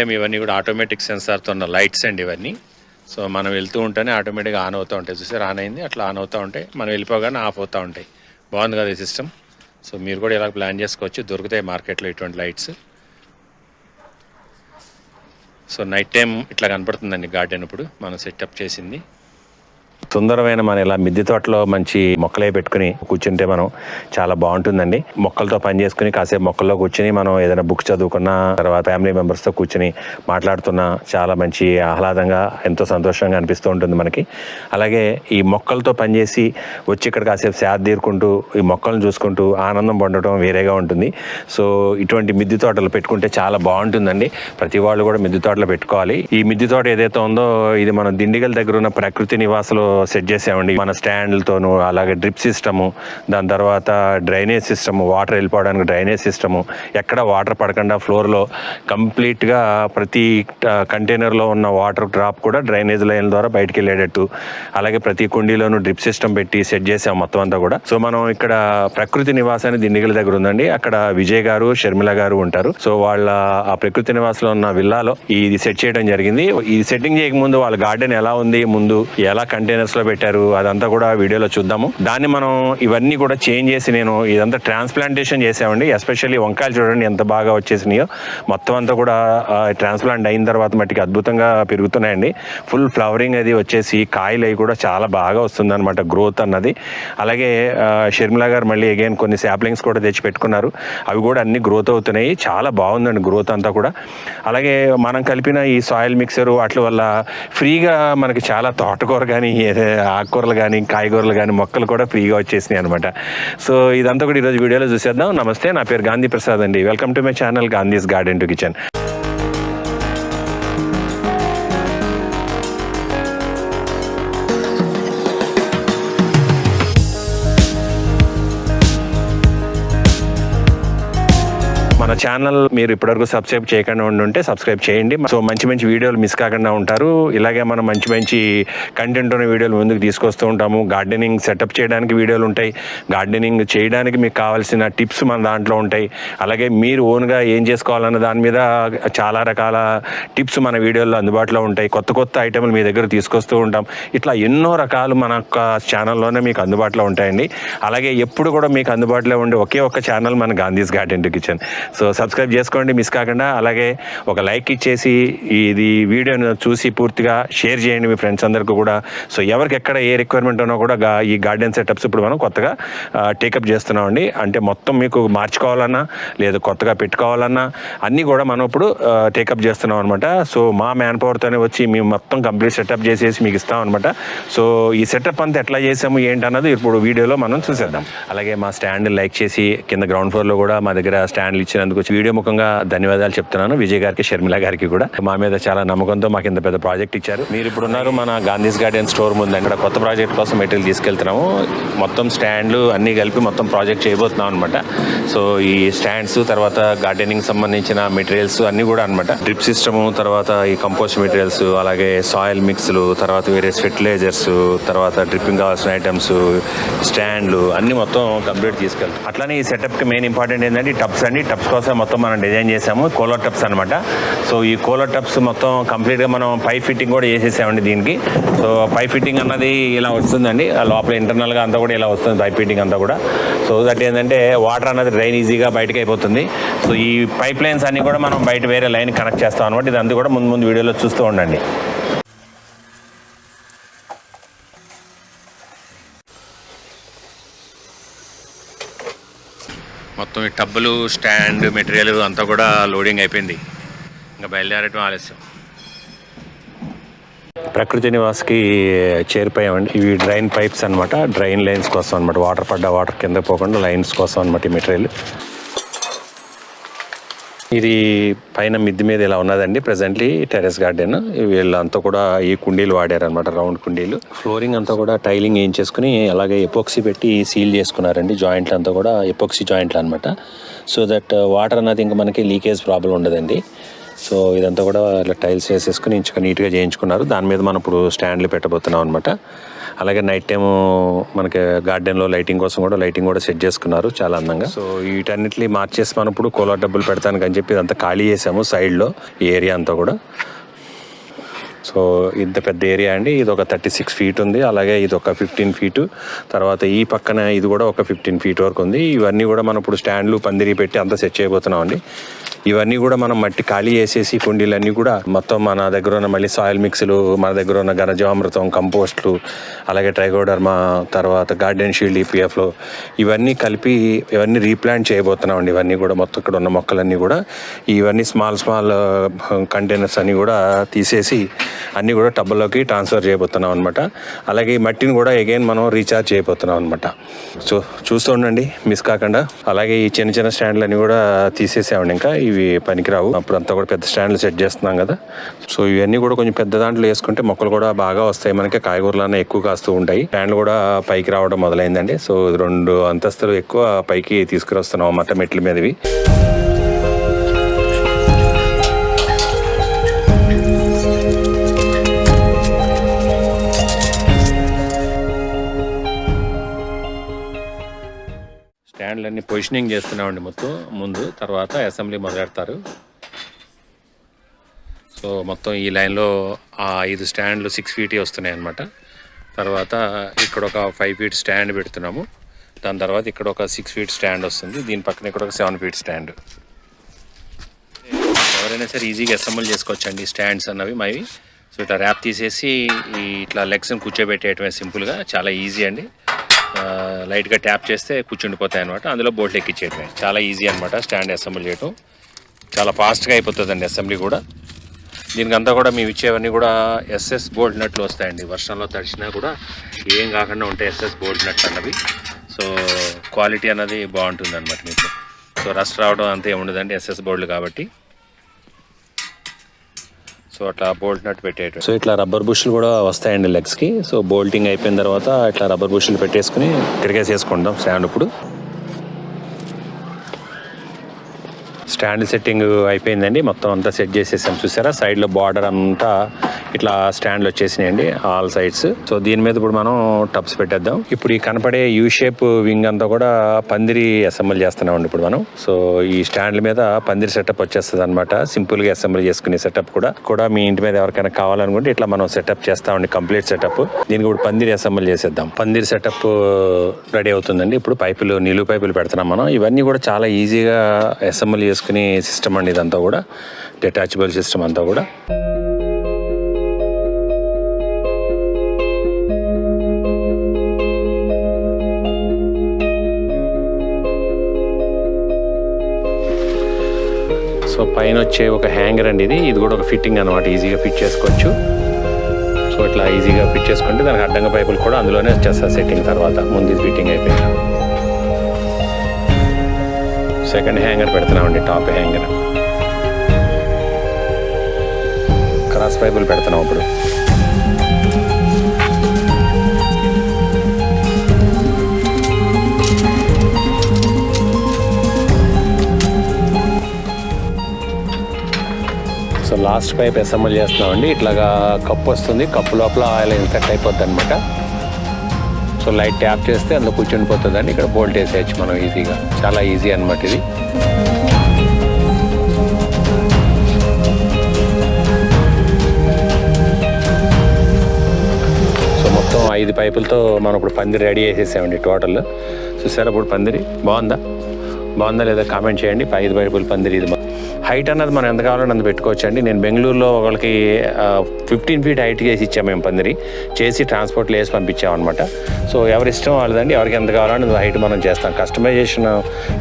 Night ఇవన్నీ కూడా automatic సెన్సార్తో ఉన్న లైట్స్ అండి ఇవన్నీ. సో మనం వెళ్తూ ఉంటేనే ఆటోమేటిక్గా ఆన్ అవుతూ ఉంటాయి. చూసారు ఆన్ అయింది అట్లా ఆన్ అవుతూ ఉంటాయి. మనం వెళ్ళిపోగానే ఆఫ్ అవుతూ ఉంటాయి. బాగుంది కదా ఈ సిస్టమ్ సో మీరు కూడా ఇలా ప్లాన్ చేసుకోవచ్చు. దొరుకుతాయి మార్కెట్లో ఇటువంటి లైట్స్ సో నైట్ టైం ఇట్లా కనపడుతుందండి గార్డెన్ ఇప్పుడు. మనం సెటప్ చేసింది. సుందరమైన మన ఇలా మిద్దె తోటలో మంచి మొక్కలే పెట్టుకుని కూర్చుంటే మనం చాలా బాగుంటుందండి. మొక్కలతో పని చేసుకుని కాసేపు మొక్కల్లో కూర్చుని మనం ఏదైనా బుక్ చదువుకున్న తర్వాత ఫ్యామిలీ మెంబర్స్తో కూర్చుని మాట్లాడుతున్నా చాలా మంచి ఆహ్లాదంగా ఎంతో సంతోషంగా అనిపిస్తూ ఉంటుంది మనకి. అలాగే ఈ మొక్కలతో పనిచేసి వచ్చి ఇక్కడ కాసేపు సేద తీరుకుంటూ ఈ మొక్కలను చూసుకుంటూ ఆనందం పొందడం వేరేగా ఉంటుంది. సో ఇటువంటి మిద్దె తోటలు పెట్టుకుంటే చాలా బాగుంటుందండి. ప్రతి వాళ్ళు కూడా మిద్దె తోటలు పెట్టుకోవాలి. ఈ మిద్దె తోట ఏదైతే ఉందో ఇది మనం దిండిగల్ దగ్గర ఉన్న ప్రకృతి నివాసలో సెట్ చేసామండి మన స్టాండ్లతోనూ అలాగే డ్రిప్ సిస్టము దాని తర్వాత డ్రైనేజ్ సిస్టము వాటర్ వెళ్ళిపోవడానికి డ్రైనేజ్ సిస్టము ఎక్కడ వాటర్ పడకుండా ఫ్లోర్లో కంప్లీట్గా ప్రతి కంటైనర్లో ఉన్న వాటర్ డ్రాప్ కూడా డ్రైనేజ్ లైన్ ద్వారా బయటికి వెళ్ళేటట్టు అలాగే ప్రతి కుండీలోనూ డ్రిప్ సిస్టమ్ పెట్టి సెట్ చేసాం మొత్తం అంతా కూడా. సో మనం ఇక్కడ ప్రకృతి నివాసాన్ని దిండిగల దగ్గర ఉందండి. అక్కడ విజయ్ గారు షర్మిల గారు ఉంటారు. సో వాళ్ళ ఆ ప్రకృతి నివాసంలో ఉన్న విల్లాలో ఇది సెట్ చేయడం జరిగింది. ఈ సెట్టింగ్ చేయకముందు వాళ్ళ గార్డెన్ ఎలా ఉంది ముందు ఎలా కంటైనర్ లో పెట్టారు అదంతా కూడా వీడియోలో చూద్దాము. దాన్ని మనం ఇవన్నీ కూడా చేంజ్ చేసి నేను ఇదంతా ట్రాన్స్ప్లాంటేషన్ చేసామండి. ఎస్పెషల్లీ వంకాయలు చూడండి ఎంత బాగా వచ్చేసినాయో. మొత్తం అంతా కూడా ట్రాన్స్ప్లాంట్ అయిన తర్వాత మట్టికి అద్భుతంగా పెరుగుతున్నాయండి. ఫుల్ ఫ్లవరింగ్ అది వచ్చేసి కాయలు అవి కూడా చాలా బాగా వస్తుంది అనమాట గ్రోత్ అన్నది. అలాగే షర్మిలా గారు మళ్ళీ అగైన్ కొన్ని శాప్లింగ్స్ కూడా తెచ్చి పెట్టుకున్నారు. అవి కూడా అన్ని గ్రోత్ అవుతున్నాయి. చాలా బాగుందండి గ్రోత్ అంతా కూడా. అలాగే మనం కలిపిన ఈ సాయిల్ మిక్సర్ వాటి వల్ల ఫ్రీగా మనకి చాలా తోటకూర కానీ ఆకుకూరలు కానీ కాయగూరలు కానీ మొక్కలు కూడా ఫ్రీగా వచ్చేసినాయి అనమాట సో ఇదంతా కూడా ఈరోజు వీడియోలో చూసేద్దాం. నమస్తే నా పేరు గాంధీ ప్రసాద్ అండి. Welcome to my channel Gandhi's garden to kitchen. మన ఛానల్ మీరు ఇప్పటివరకు సబ్స్క్రైబ్ చేయకుండా ఉంటే సబ్స్క్రైబ్ చేయండి. సో మంచి మంచి వీడియోలు మిస్ కాకుండా ఉంటారు. ఇలాగే మనం మంచి మంచి కంటెంట్ ఉన్న వీడియోలు ముందుకు తీసుకొస్తూ ఉంటాము. గార్డెనింగ్ సెటప్ చేయడానికి వీడియోలు ఉంటాయి. గార్డెనింగ్ చేయడానికి మీకు కావాల్సిన టిప్స్ మన దాంట్లో ఉంటాయి. అలాగే మీరు ఓన్గా ఏం చేసుకోవాలన్న దాని మీద చాలా రకాల టిప్స్ మన వీడియోలో అందుబాటులో ఉంటాయి. కొత్త కొత్త ఐటెంలు మీ దగ్గర తీసుకొస్తూ ఉంటాం. ఇట్లా ఎన్నో రకాలు మన యొక్క ఛానల్లోనే మీకు అందుబాటులో ఉంటాయండి. అలాగే ఎప్పుడు కూడా మీకు అందుబాటులో ఉండే ఒకే ఒక్క ఛానల్ మన Gandhi's garden to kitchen so subscribe చేసుకోండి మిస్ కాకుండా అలాగే ఒక లైక్ ఇచ్చేసి ఇది వీడియోను చూసి పూర్తిగా షేర్ చేయండి మీ ఫ్రెండ్స్ అందరికీ కూడా. సో ఎవరికి ఎక్కడ ఏ రిక్వైర్మెంట్ ఉన్నా కూడా ఈ గార్డెన్ సెటప్స్ ఇప్పుడు మనం కొత్తగా టేకప్ చేస్తున్నామండి. అంటే మొత్తం మీకు మార్చుకోవాలన్నా లేదా కొత్తగా పెట్టుకోవాలన్నా అన్నీ కూడా మనం ఇప్పుడు టేకప్ చేస్తున్నాం అనమాట సో మా మ్యాన్ పవర్తోనే వచ్చి మేము మొత్తం కంప్లీట్ సెటప్ చేసేసి మీకు ఇస్తాం అనమాట సో ఈ సెటప్ అంతా ఎట్లా చేసాము ఏంటి అన్నది ఇప్పుడు వీడియోలో మనం చూసేద్దాం. అలాగే మా స్టాండ్ లైక్ చేసి కింద గ్రౌండ్ ఫ్లోర్లో కూడా మా దగ్గర స్టాండ్లు ఇచ్చినందుకు వీడియో ముఖంగా ధన్యవాదాలు చెప్తున్నాను. విజయ్ గారికి షర్మిల గారికి కూడా. మా మీద చాలా నమ్మకంతో మాకు ఇంత పెద్ద ప్రాజెక్ట్ ఇచ్చారు. మీరు ఇప్పుడు ఉన్నారు మన గాంధీస్ గార్డెన్ స్టోర్ ముందు. అక్కడ కొత్త ప్రాజెక్ట్ కోసం మెటీరియల్ తీసుకెళ్తున్నాము. మొత్తం స్టాండ్లు అన్నీ కలిపి మొత్తం ప్రాజెక్ట్ చేయబోతున్నాం అనమాట సో ఈ స్టాండ్స్ తర్వాత గార్డెనింగ్ సంబంధించిన మెటీరియల్స్ అన్నీ కూడా అనమాట డ్రిప్ సిస్టము తర్వాత ఈ కంపోస్ట్ మెటీరియల్స్ అలాగే సాయిల్ మిక్స్లు తర్వాత వేరే ఫెర్టిలైజర్స్ తర్వాత డ్రిప్పింగ్ కావాల్సిన ఐటమ్స్ స్టాండ్లు అన్ని మొత్తం కంప్లీట్ తీసుకెళ్తాం. అట్లానే ఈ సెటప్కి మెయిన్ ఇంపార్టెంట్ ఏంటంటే టప్స్ టబ్స్ అండి టబ్స్ కోసం మొత్తం మనం డిజైన్ చేసాము కోలర్ టప్స్ అనమాట సో ఈ కోలర్ టప్స్ మొత్తం కంప్లీట్గా మనం పై ఫిట్టింగ్ కూడా చేసేసామండి దీనికి. సో పై ఫిట్టింగ్ అన్నది ఇలా వస్తుందండి. ఆ లోపల ఇంటర్నల్గా అంతా కూడా ఇలా వస్తుంది పై ఫిట్టింగ్ అంతా కూడా. సో దట్ ఏంటంటే వాటర్ అన్నది డ్రైన్ ఈజీగా బయటకు అయిపోతుంది. సో ఈ పైప్ లైన్స్ అన్నీ కూడా మనం బయట వేరే లైన్ కనెక్ట్ చేస్తాం అనమాట ఇదంతా కూడా ముందు ముందు వీడియోలో చూస్తూ ఉండండి. మొత్తం ఈ టబ్బులు స్టాండ్ మెటీరియల్ అంతా కూడా లోడింగ్ అయిపోయింది. ఇంకా బయలుదేరటం ఆలస్యం. ప్రకృతి నివాస్కి చేరిపోయామండి. ఇవి డ్రైన్ పైప్స్ అనమాట డ్రైన్ లైన్స్ కోసం అనమాట వాటర్ పడ్డ వాటర్ కింద పోకుండా లైన్స్ కోసం అనమాట ఈ మెటీరియల్. ఇది పైన మిద్ది మీద ఇలా ఉన్నదండి. ప్రెసెంట్లీ టెరెస్ గార్డెన్ వీళ్ళంతా కూడా ఈ కుండీలు వాడారనమాట రౌండ్ కుండీలు. ఫ్లోరింగ్ అంతా కూడా టైలింగ్ ఏం చేసుకుని అలాగే ఎపోక్సీ పెట్టి సీల్ చేసుకున్నారండి. జాయింట్లు అంతా కూడా ఎపోక్సీ జాయింట్లు అనమాట సో దట్ వాటర్ అన్నది ఇంకా మనకి లీకేజ్ ప్రాబ్లం ఉండదండి. సో ఇదంతా కూడా ఇలా టైల్స్ వేసేసుకుని ఇంచుగా నీట్గా చేయించుకున్నారు. దాని మీద మనం ఇప్పుడు స్టాండ్లు పెట్టబోతున్నాం అనమాట అలాగే నైట్ టైం మనకి గార్డెన్లో లైటింగ్ కోసం కూడా లైటింగ్ కూడా సెట్ చేసుకున్నారు చాలా అందంగా. సో వీటన్నిటిని మార్చేసి మనం ఇప్పుడు డబ్బులు పెడతానికి అని చెప్పి అంతా ఖాళీ చేసాము సైడ్లో ఈ ఏరియా అంతా కూడా. సో ఇంత పెద్ద ఏరియా అండి. ఇది ఒక థర్టీ సిక్స్ ఫీట్ ఉంది. అలాగే ఇది ఒక ఫిఫ్టీన్ ఫీటు. తర్వాత ఈ పక్కన ఇది కూడా ఒక ఫిఫ్టీన్ ఫీట్ వరకు ఉంది. ఇవన్నీ కూడా మనం ఇప్పుడు స్టాండ్లు పందిరి పెట్టి అంతా సెట్ చేయబోతున్నాం అండి. ఇవన్నీ కూడా మనం మట్టి ఖాళీ చేసేసి కుండీలన్నీ కూడా మొత్తం మన దగ్గర ఉన్న మళ్ళీ సాయిల్ మిక్స్లు మన దగ్గర ఉన్న ఘనజామృతం కంపోస్ట్లు అలాగే ట్రైగోడర్మా తర్వాత గార్డెన్ షీల్డ్ ఈపీఎఫ్లో ఇవన్నీ కలిపి ఇవన్నీ రీప్లాంట్ చేయబోతున్నాం అండి. ఇవన్నీ కూడా మొత్తం ఇక్కడ ఉన్న మొక్కలన్నీ కూడా. ఇవన్నీ స్మాల్ స్మాల్ కంటైనర్స్ అన్నీ కూడా తీసేసి అన్నీ కూడా టబ్బుల్లోకి ట్రాన్స్ఫర్ చేయబోతున్నాం అనమాట అలాగే ఈ మట్టిని కూడా అగైన్ మనం రీఛార్జ్ చేయబోతున్నాం అనమాట సో చూస్తూ ఉండండి మిస్ కాకుండా. అలాగే ఈ చిన్న చిన్న స్టాండ్లు అన్నీ కూడా తీసేసామండి ఇంకా. ఇవి పనికిరావు. అప్పుడు అంతా కూడా పెద్ద స్టాండ్లు సెట్ చేస్తున్నాం కదా. సో ఇవన్నీ కూడా కొంచెం పెద్ద దాంట్లో వేసుకుంటే మొక్కలు కూడా బాగా వస్తాయి. మనకి కాయగూరలు అన్నీ ఎక్కువ కాస్తూ ఉంటాయి. స్టాండ్లు కూడా పైకి రావడం మొదలైందండి. సో రెండు అంతస్తులు ఎక్కువ పైకి తీసుకురొస్తున్నాం అన్నమాట మెట్ల మీదవి. పొజిషనింగ్ చేస్తున్నామండి మొత్తం. ముందు తర్వాత అసెంబ్లీ మొదలెడతారు. సో మొత్తం ఈ లైన్లో ఆ ఐదు స్టాండ్లు సిక్స్ ఫీట్ వస్తున్నాయి అనమాట తర్వాత ఇక్కడ ఒక ఫైవ్ ఫీట్ స్టాండ్ పెడుతున్నాము. దాని తర్వాత ఇక్కడ ఒక సిక్స్ ఫీట్ స్టాండ్ వస్తుంది. దీని పక్కన ఇక్కడ ఒక సెవెన్ ఫీట్ స్టాండ్ ఎవరైనా సరే ఈజీగా అసెంబుల్ చేసుకోవచ్చండి స్టాండ్స్ అన్నవి మావి. సో ఇట్లా ర్యాప్ తీసేసి ఇట్లా లెగ్స్ని కూర్చోబెట్టేయటమే సింపుల్గా చాలా ఈజీ అండి. లైట్గా ట్యాప్ చేస్తే కూర్చుండిపోతాయి అనమాట అందులో బోల్ట్ ఎక్కించేయటమే చాలా ఈజీ అనమాట స్టాండ్ అసెంబ్లీ చేయటం. చాలా ఫాస్ట్గా అయిపోతుందండి అసెంబ్లీ కూడా. దీనికి అంతా కూడా మేము ఇచ్చేవన్నీ కూడా ఎస్ఎస్ బోల్డ్ నట్లు వస్తాయండి. వర్షంలో తడిచినా కూడా ఏం కాకుండా ఉంటాయి ఎస్ఎస్ బోల్డ్ నట్లు అన్నవి. సో క్వాలిటీ అన్నది బాగుంటుంది అనమాట మీకు. సో రస్ట్ రావడం అంతే ఉండదండి ఎస్ఎస్ బోర్డులు కాబట్టి. సో అట్లా బోల్ట్ నట్ పెట్టేయటం సో ఇట్లా రబ్బర్ బుష్లు కూడా వస్తాయండి లెగ్స్కి సో బోల్టింగ్ అయిపోయిన తర్వాత ఇట్లా రబ్బర్ బుష్లు పెట్టేసుకుని తిరిగేసేసుకుంటాం. స్టాండ్ ఇప్పుడు. స్టాండ్ సెట్టింగ్ అయిపోయిందండి. మొత్తం అంతా సెట్ చేసేసాం చూసారా? సైడ్లో బార్డర్ అంతా ఇట్లా స్టాండ్లు వచ్చేసినాయండి ఆల్ సైడ్స్. సో దీని మీద ఇప్పుడు మనం టప్స్ పెట్టేద్దాం. ఇప్పుడు ఈ కనపడే యూ షేప్ వింగ్ అంతా కూడా పందిరి అసెంబుల్ చేస్తున్నామండి ఇప్పుడు మనం. సో ఈ స్టాండ్ల మీద పందిరి సెటప్ వచ్చేస్తుంది అనమాట సింపుల్గా అసెంబ్లీ చేసుకునే సెటప్ కూడా. కూడా మీ ఇంటి మీద ఎవరికైనా కావాలనుకుంటే ఇట్లా మనం సెటప్ చేస్తామండి కంప్లీట్ సెటప్. దీనికి ఇప్పుడు పందిరి అసెంబ్లీ చేసేద్దాం. పందిరి సెటప్ రెడీ అవుతుందండి. ఇప్పుడు పైపులు నిలువు పైపులు పెడుతున్నాం మనం. ఇవన్నీ కూడా చాలా ఈజీగా అసెంబుల్ చేసుకుని సిస్టమ్ అండి ఇదంతా కూడా. డిటాచబుల్ సిస్టమ్ అంతా కూడా. సో పైన వచ్చే ఒక హ్యాంగర్ అండి ఇది. ఇది కూడా ఒక ఫిట్టింగ్ అనమాట ఈజీగా ఫిట్ చేసుకోవచ్చు. సో ఇట్లా ఈజీగా ఫిట్ చేసుకుంటే దానికి అడ్డంగా పైపులు కూడా అందులోనే వచ్చేస్తారు సెట్టింగ్ తర్వాత ముందు ఇది ఫిట్టింగ్ అయిపోయింది. సెకండ్ హ్యాంగర్ పెడుతున్నామండి టాప్ హ్యాంగర్ క్రాస్ పైపులు పెడుతున్నాం ఇప్పుడు. సో లాస్ట్ పైప్ అసెంబుల్ చేస్తున్నామండి. ఇట్లాగా కప్పు వస్తుంది. కప్పు లోపల ఆయిల్ ఇన్ఫెక్ట్ అయిపోద్ది అనమాట సో లైట్ ట్యాప్ చేస్తే అందులో కూర్చుండిపోతుందండి ఇక్కడ బోల్ట్ వేసేయచ్చు మనం ఈజీగా. చాలా ఈజీ అనమాట ఇది. సో మొత్తం ఐదు పైపులతో మనం ఇప్పుడు పందిరి రెడీ చేసేసామండి టోటల్. చూసారా ఇప్పుడు పందిరి? బాగుందా? బాగుందా లేదా కామెంట్ చేయండి. ఐదు బైబుల్ పందిరి ఇది హైట్ అన్నది మనం ఎంత కావాలని అంత పెట్టుకోవచ్చు అండి నేను బెంగళూరులో ఒకరికి ఫిఫ్టీన్ ఫీట్ హైట్ చేసి ఇచ్చాము మేము పందిరి. చేసి ట్రాన్స్పోర్ట్లో వేసి పంపించామన్నమాట సో ఎవరి ఇష్టం వాళ్ళదండి. ఎవరికి ఎంత కావాలని హైట్ మనం చేస్తాం. కస్టమైజేషన్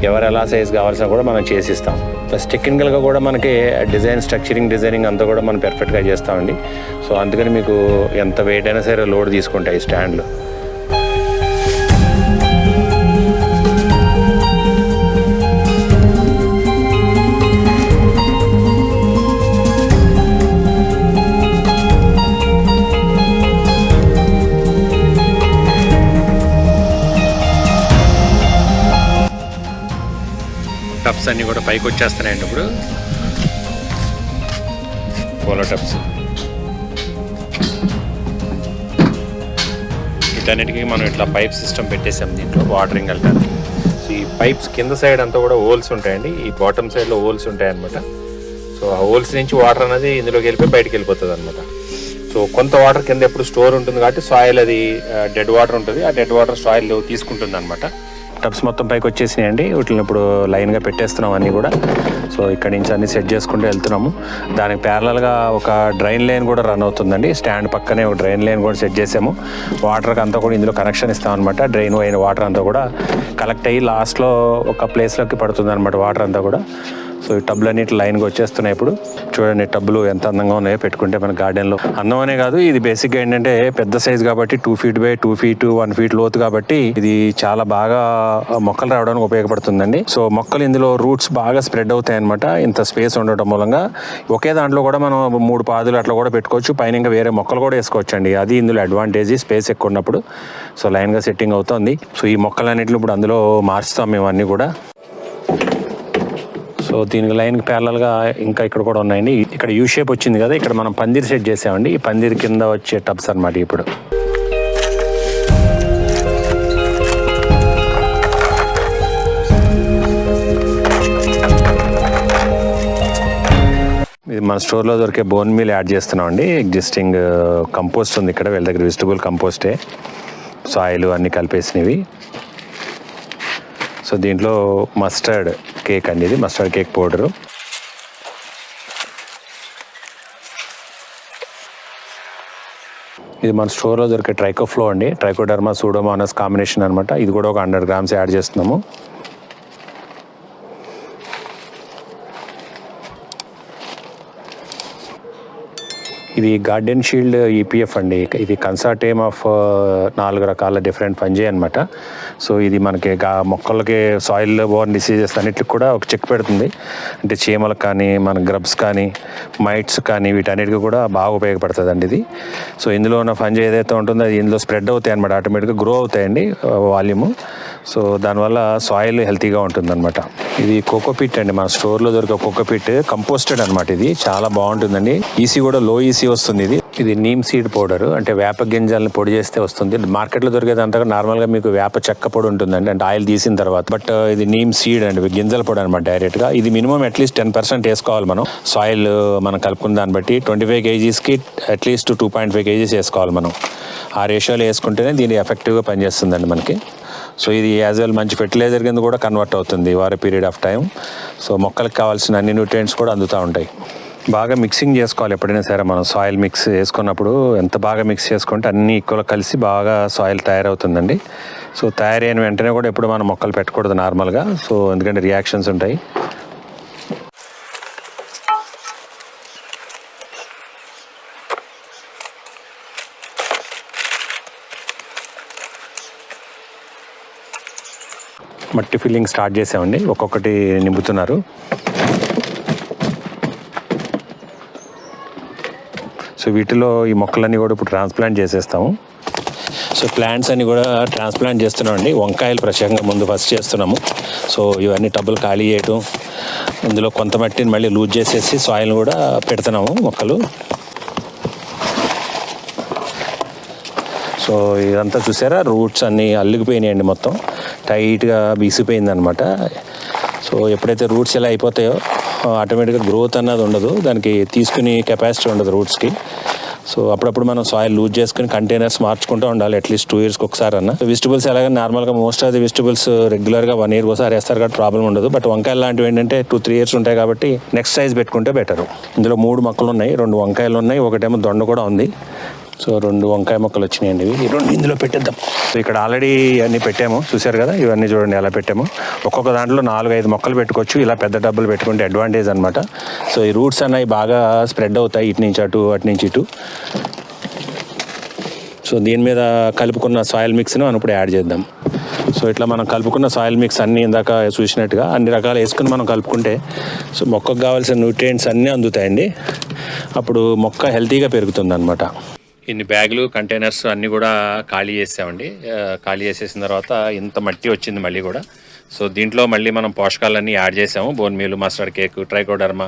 ఎవరు ఎలా సైజ్ కావాల్సిన కూడా మనం చేసి ఇస్తాం. ప్లస్ టెక్నికల్గా కూడా మనకి డిజైన్ స్ట్రక్చరింగ్ డిజైనింగ్ అంతా కూడా మనం పెర్ఫెక్ట్గా చేస్తామండి. సో అందుకని మీకు ఎంత వెయిట్ అయినా సరే లోడ్ తీసుకుంటాయి స్టాండ్లు టబ్స్ అన్నీ కూడా పైకి వచ్చేస్తున్నాయండి ఇప్పుడు. పోలో టబ్స్ వీటన్నిటికీ మనం ఇట్లా పైప్ సిస్టమ్ పెట్టేసాం దీంట్లో వాటరింగ్ వెళ్ళడానికి సో ఈ పైప్స్ కింద సైడ్ అంతా కూడా హోల్స్ ఉంటాయండి. ఈ బాటమ్ సైడ్లో హోల్స్ ఉంటాయి అనమాట సో ఆ హోల్స్ నుంచి వాటర్ అనేది ఇందులోకి వెళ్ళిపోయి బయటకు వెళ్ళిపోతుంది అనమాట సో కొంత వాటర్ కింద ఎప్పుడు స్టోర్ ఉంటుంది కాబట్టి సాయిల్ అది డెడ్ వాటర్ ఉంటుంది. ఆ డెడ్ వాటర్ సాయిల్ తీసుకుంటుంది అనమాట టబ్స్ మొత్తం పైకి వచ్చేసినాయండి. వీటిని ఇప్పుడు లైన్గా పెట్టేస్తున్నాం అన్నీ కూడా. సో ఇక్కడ నుంచి అన్ని సెట్ చేసుకుంటూ వెళ్తున్నాము. దానికి ప్యారలల్గా ఒక డ్రైన్ లైన్ కూడా రన్ అవుతుందండి. స్టాండ్ పక్కనే ఒక డ్రైన్ లైన్ కూడా సెట్ చేసాము. వాటర్కి అంతా కూడా ఇందులో కనెక్షన్ ఇస్తాం అనమాట డ్రైన్ అయిన వాటర్ అంతా కూడా కలెక్ట్ అయ్యి లాస్ట్లో ఒక ప్లేస్లోకి పడుతుంది అనమాట వాటర్ అంతా కూడా. సో ఈ టబ్బులు అన్నిటి లైన్గా వచ్చేస్తున్నాయి ఇప్పుడు. చూడండి టబ్బులు ఎంత అందంగా ఉన్నాయో పెట్టుకుంటే మన గార్డెన్లో. అందం అనే కాదు ఇది బేసిక్గా ఏంటంటే పెద్ద సైజ్ కాబట్టి two feet by two feet one feet లోతు కాబట్టి ఇది చాలా బాగా మొక్కలు రావడానికి ఉపయోగపడుతుందండి. సో మొక్కలు ఇందులో రూట్స్ బాగా స్ప్రెడ్ అవుతాయి అనమాట ఇంత స్పేస్ ఉండటం మూలంగా ఒకే దాంట్లో కూడా మనం మూడు పాదులు అట్లా కూడా పెట్టుకోవచ్చు. పైన ఇంకా వేరే మొక్కలు కూడా వేసుకోవచ్చు అండి అది ఇందులో అడ్వాంటేజ్ స్పేస్ ఎక్కువ ఉన్నప్పుడు. సో లైన్గా సెట్టింగ్ అవుతుంది. సో ఈ మొక్కలన్నింటిలో ఇప్పుడు అందులో మార్చుతాం మేము అన్నీ కూడా. సో దీనికి లైన్కి ప్యారలల్గా ఇంకా ఇక్కడ కూడా ఉన్నాయండి. ఇక్కడ యూ షేప్ వచ్చింది కదా ఇక్కడ మనం పందిరి సెట్ చేసామండి. ఈ పందిరి కింద వచ్చే టబ్స్ అన్నమాట ఇప్పుడు. ఇది మన స్టోర్లో దొరికే బోన్ మీల్ యాడ్ చేస్తున్నాం అండి ఎగ్జిస్టింగ్ కంపోస్ట్ ఉంది ఇక్కడ వీళ్ళ దగ్గర వెజిటబుల్ కంపోస్టే. సాయిల్ అన్నీ కలిపేసినవి. సో దీంట్లో మస్టర్డ్ కేక్ అండి ఇది మస్టర్డ్ కేక్ పౌడరు ఇది మన స్టోర్లో దొరికే ట్రైకోఫ్లో అండి. ట్రైకోడర్మా సూడోమానస్ కాంబినేషన్ అనమాట ఇది కూడా ఒక హండ్రెడ్ గ్రామ్స్ యాడ్ చేస్తున్నాము. ఇది గార్డెన్ షీల్డ్ ఈపీఎఫ్ అండి. ఇది కన్సార్టేమ్ ఆఫ్ uh, నాలుగు రకాల డిఫరెంట్ ఫంజీ అనమాట సో ఇది మనకి గా మొక్కలకి సాయిల్ బోర్న్ డిసీజెస్ అన్నిటికి కూడా ఒక చెక్ పెడుతుంది. అంటే చీమలకు కానీ మన గ్రబ్స్ కానీ మైట్స్ కానీ వీటన్నిటికీ కూడా బాగా ఉపయోగపడుతుంది అండి ఇది. సో ఇందులో ఉన్న ఫంజీ ఏదైతే ఉంటుందో అది ఇందులో స్ప్రెడ్ అవుతాయి అనమాట ఆటోమేటిక్గా గ్రో అవుతాయండి వాల్యూము. సో దానివల్ల సాయిల్ హెల్తీగా ఉంటుందన్నమాట. ఇది కోకోపిట్ అండి. మన స్టోర్లో దొరికే కోకోపిట్ కంపోస్టెడ్ అనమాట ఇది. చాలా బాగుంటుందండి. ఈసీ కూడా లో ఈసీ వస్తుంది ఇది. ఇది నీమ్ సీడ్ పౌడర్. అంటే వేప గింజల్ని పొడి చేస్తే వస్తుంది. మార్కెట్లో దొరికేది అంతగా నార్మల్గా మీకు వేప చెక్క పొడి ఉంటుందండి. అంటే ఆయిల్ తీసిన తర్వాత. బట్ ఇది నీమ్ సీడ్ అండి. గింజల పొడి అనమాట డైరెక్ట్గా. ఇది మినిమం అట్లీస్ట్ టెన్ పర్సెంట్ వేసుకోవాలి మనం. సాయిల్ మనం కలుపుకున్న దాన్ని బట్టి twenty five కేజీస్కి at least two point five kgs వేసుకోవాలి మనం. ఆ రేషియోలో వేసుకుంటేనే దీని ఎఫెక్టివ్గా పనిచేస్తుందండి మనకి. సో ఇది యాజ్ వెల్ మంచి ఫెర్టిలైజర్ కింద కూడా కన్వర్ట్ అవుతుంది వారి పీరియడ్ ఆఫ్ టైం సో మొక్కలకు కావాల్సిన అన్ని న్యూట్రియంట్స్ కూడా అందుతూ ఉంటాయి. బాగా మిక్సింగ్ చేసుకోవాలి ఎప్పుడైనా సరే. మనం సాయిల్ మిక్స్ చేసుకున్నప్పుడు ఎంత బాగా మిక్స్ చేసుకుంటే అన్ని ఈక్వల్ కలిసి బాగా సాయిల్ తయారవుతుందండి. సో తయారైన వెంటనే కూడా ఎప్పుడు మనం మొక్కలు పెట్టకూడదు నార్మల్గా సో ఎందుకంటే రియాక్షన్స్ ఉంటాయి. మట్టి ఫిల్లింగ్ స్టార్ట్ చేసామండి. ఒక్కొక్కటి నింపుతున్నారు. సో వీటిలో ఈ మొక్కలన్నీ కూడా ఇప్పుడు ట్రాన్స్ప్లాంట్ చేసేస్తాము. సో ప్లాంట్స్ అన్ని కూడా ట్రాన్స్ప్లాంట్ చేస్తున్నామండి. వంకాయలు ప్రత్యేకంగా ముందు ఫస్ట్ చేస్తున్నాము. సో ఇవన్నీ టబ్బులు ఖాళీ చేయటం ఇందులో కొంత మట్టిని మళ్ళీ లూజ్ చేసేసి సాయిల్ కూడా పెడుతున్నాము మొక్కలు. సో ఇదంతా చూసారా? రూట్స్ అన్నీ అల్లిగిపోయినాయండి మొత్తం. టైట్గా బీసిపోయింది అనమాట సో ఎప్పుడైతే రూట్స్ ఎలా అయిపోతాయో ఆటోమేటిక్గా గ్రోత్ అన్నది ఉండదు. దానికి తీసుకుని కెపాసిటీ ఉండదు రూట్స్కి సో అప్పుడప్పుడు మనం సాయిల్ లూజ్ చేసుకుని కంటైనర్స్ మార్చుకుంటూ ఉండాలి అట్లీస్ట్ టూ ఇయర్స్కి ఒకసారి అన్న వెజిటబుల్స్ ఎలాగే నార్మల్గా మోస్ట్ ఆఫ్ ది వెజిటబుల్స్ రెగ్యులర్గా వన్ ఇయర్ ఒకసారి వేస్తారు కాబట్టి ప్రాబ్లం ఉండదు. బట్ వంకాయలు లాంటివి ఏంటంటే టూ త్రీ ఇయర్స్ ఉంటాయి కాబట్టి నెక్స్ట్ సైజ్ పెట్టుకుంటే బెటర్ ఇందులో మూడు మొక్కలు ఉన్నాయి రెండు వంకాయలు ఉన్నాయి ఒకటేమో దొండ కూడా ఉంది. సో రెండు వంకాయ మొక్కలు వచ్చినాయండి ఇవి. రెండు ఇందులో పెట్టేద్దాం. సో ఇక్కడ ఆల్రెడీ అన్ని పెట్టాము. చూశారు కదా? ఇవన్నీ చూడండి ఎలా పెట్టాము. ఒక్కొక్క దాంట్లో నాలుగు ఐదు మొక్కలు పెట్టుకోవచ్చు. ఇలా పెద్ద డబ్బులు పెట్టుకుంటే అడ్వాంటేజ్ అనమాట సో ఈ రూట్స్ అన్నవి బాగా స్ప్రెడ్ అవుతాయి ఇటు నుంచి అటు అటు నుంచి ఇటు. సో దీని మీద కలుపుకున్న సాయిల్ మిక్స్ను మనం ఇప్పుడు యాడ్ చేద్దాం. సో ఇట్లా మనం కలుపుకున్న సాయిల్ మిక్స్ అన్ని ఇందాక చూసినట్టుగా అన్ని రకాలు వేసుకుని మనం కలుపుకుంటే సో మొక్కకు కావాల్సిన న్యూట్రియంట్స్ అన్నీ అందుతాయండి. అప్పుడు మొక్క హెల్తీగా పెరుగుతుంది అనమాట ఇన్ని బ్యాగులు కంటైనర్స్ అన్నీ కూడా ఖాళీ చేసామండి. ఖాళీ చేసేసిన తర్వాత ఇంత మట్టి వచ్చింది మళ్ళీ కూడా. సో దీంట్లో మళ్ళీ మనం పోషకాలన్నీ యాడ్ చేసాము. Bone meal mustard cake trichoderma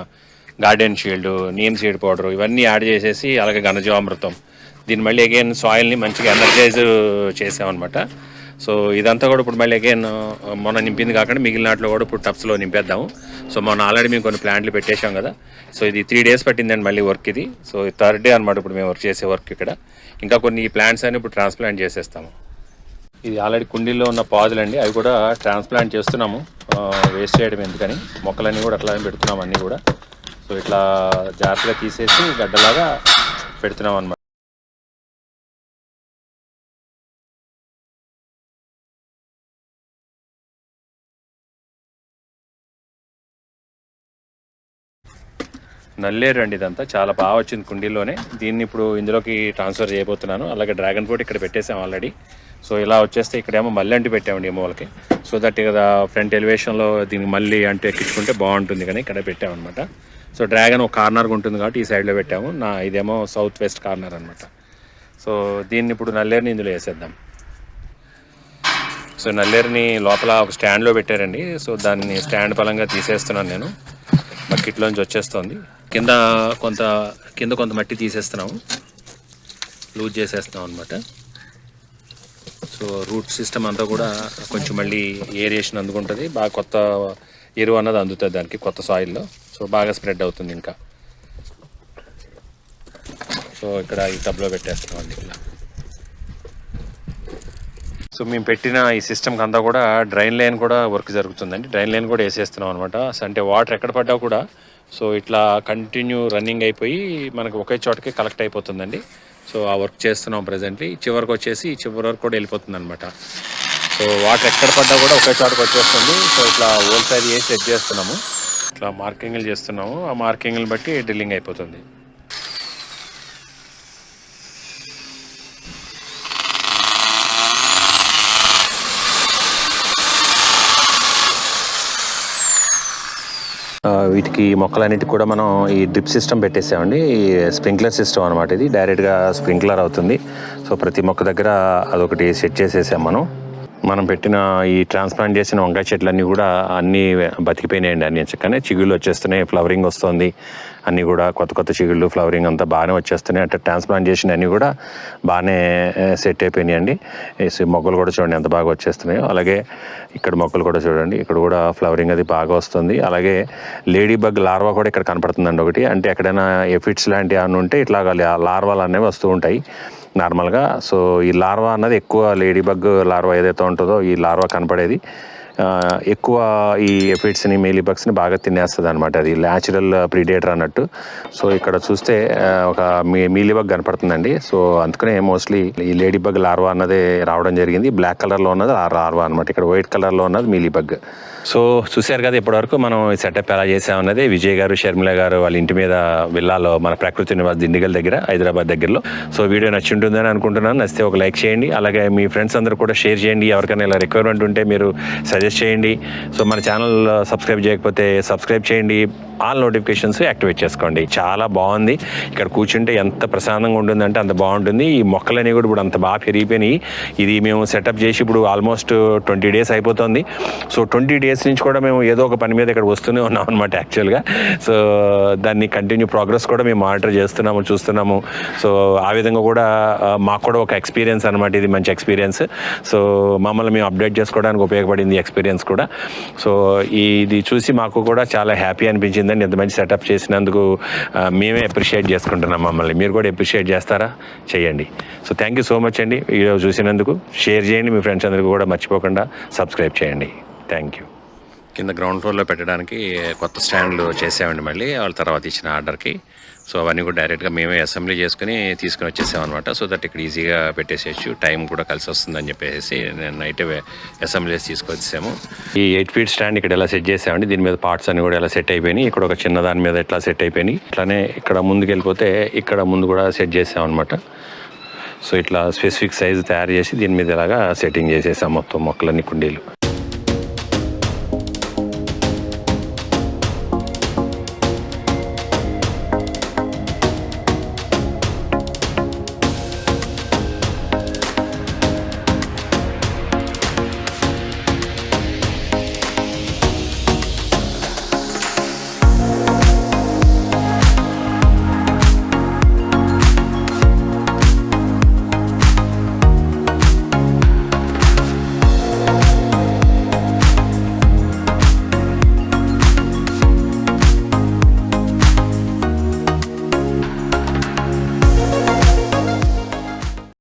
garden shield neem seed powder ఇవన్నీ యాడ్ చేసేసి అలాగే ఘనజీవామృతం. దీన్ని మళ్ళీ అగైన్ సాయిల్ని మంచిగా ఎనర్జైజ్ చేసామన్నమాట. సో ఇదంతా కూడా ఇప్పుడు మళ్ళీ అగైన్ మొన్న నింపింది కాకుండా మిగిలిన వాటిలో కూడా ఇప్పుడు టప్స్లో నింపేద్దాము. సో మొన్న ఆల్రెడీ మేము కొన్ని ప్లాంట్లు పెట్టేశాం కదా. సో ఇది త్రీ డేస్ పట్టిందండి మళ్ళీ వర్క్ ఇది. సో థర్డ్ డే అనమాట ఇప్పుడు మేము వర్క్ చేసే వర్క్ ఇక్కడ. ఇంకా కొన్ని ప్లాంట్స్ అని ఇప్పుడు ట్రాన్స్ప్లాంట్ చేసేస్తాము. ఇది ఆల్రెడీ కుండీల్లో ఉన్న పాదులండి. అవి కూడా ట్రాన్స్ప్లాంట్ చేస్తున్నాము. వేస్ట్ చేయడం ఎందుకని? మొక్కలన్నీ కూడా అట్లానే పెడుతున్నాం అన్నీ కూడా. సో ఇట్లా జాగ్రత్తగా తీసేసి గడ్డలాగా పెడుతున్నాం అనమాట నల్లేరు అండి ఇదంతా. చాలా బాగా వచ్చింది కుండీలోనే దీన్ని ఇప్పుడు ఇందులోకి ట్రాన్స్ఫర్ చేయబోతున్నాను. అలాగే డ్రాగన్ ఫ్రూట్ ఇక్కడ పెట్టేసాం ఆల్రెడీ సో ఇలా వచ్చేస్తే ఇక్కడేమో మళ్ళీ అంటి పెట్టామండి ఏమో సో దట్ కదా ఫ్రంట్ ఎలివేషన్లో దీనికి మళ్ళీ అంటే ఎక్కించుకుంటే బాగుంటుంది కానీ ఇక్కడ పెట్టామన్నమాట. సో డ్రాగన్ ఒక కార్నర్గా ఉంటుంది కాబట్టి ఈ సైడ్లో పెట్టాము. నా ఇదేమో సౌత్ వెస్ట్ కార్నర్ అనమాట సో దీన్ని ఇప్పుడు నల్లేరుని ఇందులో వేసేద్దాం. సో నల్లేరుని లోపల ఒక స్టాండ్లో పెట్టారండి. సో దాన్ని స్టాండ్ పరంగా తీసేస్తున్నాను నేను. బకెట్లోంచి వచ్చేస్తుంది. కింద కొంత కింద కొంత మట్టి తీసేస్తున్నాము. లూజ్ చేసేస్తున్నాం అనమాట సో రూట్ సిస్టమ్ అంతా కూడా కొంచెం మళ్ళీ ఏరియేషన్ అందుకుంటుంది. బాగా కొత్త ఎరువు అన్నది అందుతుంది దానికి కొత్త సాయిల్లో. సో బాగా స్ప్రెడ్ అవుతుంది ఇంకా. సో ఇక్కడ ఈ టబ్లో పెట్టేస్తున్నాం అండి. ఇలా సో మేము పెట్టిన ఈ సిస్టమ్కి అంతా కూడా డ్రైన్ లైన్ కూడా వర్క్ జరుగుతుందండి. డ్రైన్ లైన్ కూడా వేసేస్తున్నాం అనమాట అంటే వాటర్ ఎక్కడ పడ్డా కూడా సో ఇట్లా కంటిన్యూ రన్నింగ్ అయిపోయి మనకు ఒకే చోటకి కలెక్ట్ అయిపోతుందండి. సో ఆ వర్క్ చేస్తున్నాం ప్రజెంట్లీ చివరికి వచ్చేసి చివరి వరకు కూడా వెళ్ళిపోతుంది అనమాట సో వాటర్ ఎక్కడ పడ్డా కూడా ఒకే చోటకి వచ్చేస్తుంది. సో ఇట్లా హోల్సేల్ వేసి సెట్ చేస్తున్నాము. ఇట్లా మార్కింగ్లు చేస్తున్నాము. ఆ మార్కింగ్లు బట్టి డ్రిల్లింగ్ అయిపోతుంది ఆ, వీటికి మొక్కలన్నిటికి కూడా మనం ఈ డ్రిప్ సిస్టమ్ పెట్టేసామండి. ఈ స్ప్రింక్లర్ సిస్టమ్ అనమాట ఇది. డైరెక్ట్గా స్ప్రింక్లర్ అవుతుంది. సో ప్రతి మొక్క దగ్గర అదొకటి సెట్ చేసేసాం మనం. మనం పెట్టిన ఈ ట్రాన్స్ప్లాంట్ చేసిన వంకాయ చెట్లన్నీ కూడా అన్నీ బతికిపోయినాయండి అన్ని చక్కనే చిగుళ్ళు వచ్చేస్తున్నాయి ఫ్లవరింగ్ వస్తుంది. అన్నీ కూడా కొత్త కొత్త చిగుళ్ళు ఫ్లవరింగ్ అంతా బాగానే వచ్చేస్తున్నాయి. అంటే ట్రాన్స్ప్లాంట్ చేసిన అన్నీ కూడా బాగానే సెట్ అయిపోయినాయండి. మొక్కలు కూడా చూడండి ఎంత బాగా వచ్చేస్తున్నాయో. అలాగే ఇక్కడ మొక్కలు కూడా చూడండి. ఇక్కడ కూడా ఫ్లవరింగ్ అది బాగా వస్తుంది. అలాగే లేడీ బగ్ లార్వా కూడా ఇక్కడ కనపడుతుందండి ఒకటి. అంటే ఎక్కడైనా ఎఫిట్స్ లాంటివి ఏమైనా ఉంటే ఇట్లాగా లార్వాలు అనేవి వస్తూ ఉంటాయి. నార్మల్గా. సో ఈ లార్వా అన్నది ఎక్కువ లేడీ బగ్ లార్వా ఏదైతే ఉంటుందో ఈ లార్వా కనపడేది. ఎక్కువ ఈ ఎఫిడ్స్ని మేలీ బగ్స్ని బాగా తినేస్తుంది అనమాట అది. న్యాచురల్ ప్రిడేటర్ అన్నట్టు. సో ఇక్కడ చూస్తే ఒక మీ మీలీ బగ్ కనపడుతుందండి. సో అందుకనే మోస్ట్లీ ఈ లేడీ బగ్ లార్వా అన్నది రావడం జరిగింది. బ్లాక్ కలర్లో ఉన్నది ఆ లార్వా అనమాట ఇక్కడ వైట్ కలర్లో ఉన్నది మీలీ బగ్ సో చూశారు కదా ఇప్పటివరకు మనం ఈ సెటప్ ఎలా చేసామన్నది విజయ్ గారు షర్మిల గారు వాళ్ళ ఇంటి మీద విల్లాలో మన ప్రకృతి నివాస్ దిండిగల్ దగ్గర హైదరాబాద్ దగ్గరలో. సో వీడియో నచ్చి ఉంటుందని అనుకుంటున్నాను. నచ్చితే ఒక లైక్ చేయండి. అలాగే మీ ఫ్రెండ్స్ అందరూ కూడా షేర్ చేయండి. ఎవరికైనా ఇలా రిక్వైర్మెంట్ ఉంటే మీరు సజెస్ట్ చేయండి. సో మన ఛానల్ సబ్స్క్రైబ్ చేయకపోతే సబ్స్క్రైబ్ చేయండి. ఆల్ నోటిఫికేషన్స్ యాక్టివేట్ చేసుకోండి. చాలా బాగుంది. ఇక్కడ కూర్చుంటే ఎంత ప్రశాంతంగా ఉంటుందంటే అంత బాగుంటుంది. ఈ మొక్కలన్నీ కూడా ఇప్పుడు అంత బాగా పెరిగిపోయినాయి. ఇది మేము సెటప్ చేసి ఇప్పుడు ఆల్మోస్ట్ ట్వంటీ డేస్ అయిపోతుంది. సో ట్వంటీ డేస్ నుంచి కూడా మేము ఏదో ఒక పని మీద ఇక్కడ వస్తూనే ఉన్నాం అనమాట యాక్చువల్గా సో దాన్ని కంటిన్యూ ప్రోగ్రెస్ కూడా మేము మానిటర్ చేస్తున్నాము చూస్తున్నాము. సో ఆ విధంగా కూడా మాకు కూడా ఒక ఎక్స్పీరియన్స్ అనమాట ఇది మంచి ఎక్స్పీరియన్స్ సో మమ్మల్ని మేము అప్డేట్ చేసుకోవడానికి ఉపయోగపడింది ఎక్స్పీరియన్స్ కూడా. సో ఇది చూసి మాకు కూడా చాలా హ్యాపీ అనిపించిందండి. ఎంత మంచి సెటప్ చేసినందుకు మేమే అప్రిషియేట్ చేసుకుంటున్నాం మమ్మల్ని. మీరు కూడా అప్రిషియేట్ చేస్తారా? చేయండి. So thank you so much అండి. వీడియో చూసినందుకు. షేర్ చేయండి మీ ఫ్రెండ్స్ అందరికీ కూడా. మర్చిపోకుండా సబ్స్క్రైబ్ చేయండి. థ్యాంక్ యూ కింద గ్రౌండ్ ఫ్లోర్లో పెట్టడానికి కొత్త స్టాండ్లు చేసామండి మళ్ళీ. వాళ్ళ తర్వాత ఇచ్చిన ఆర్డర్కి సో అవన్నీ కూడా డైరెక్ట్గా మేమే అసెంబ్లీ చేసుకుని తీసుకుని వచ్చేసామన్నమాట సో దట్ ఇక్కడ ఈజీగా పెట్టేసేయచ్చు. టైం కూడా కలిసి వస్తుందని చెప్పేసి నేను నైట్ అసెంబ్లీ చేసి తీసుకొచ్చేసాము. ఈ ఎయిట్ ఫీట్ స్టాండ్ ఇక్కడ ఎలా సెట్ చేసామండి దీని మీద పార్ట్స్ అన్ని కూడా ఎలా సెట్ అయిపోయినాయి. ఇక్కడ ఒక చిన్న దాని మీద ఎట్లా సెట్ అయిపోయినాయి. ఇట్లానే ఇక్కడ ముందుకు వెళ్ళిపోతే ఇక్కడ ముందు కూడా సెట్ చేసాం అనమాట సో ఇట్లా స్పెసిఫిక్ సైజు తయారు చేసి దీని మీద ఇలాగా సెట్టింగ్ చేసేసాం మొత్తం మొక్కలన్నీ కుండీలు.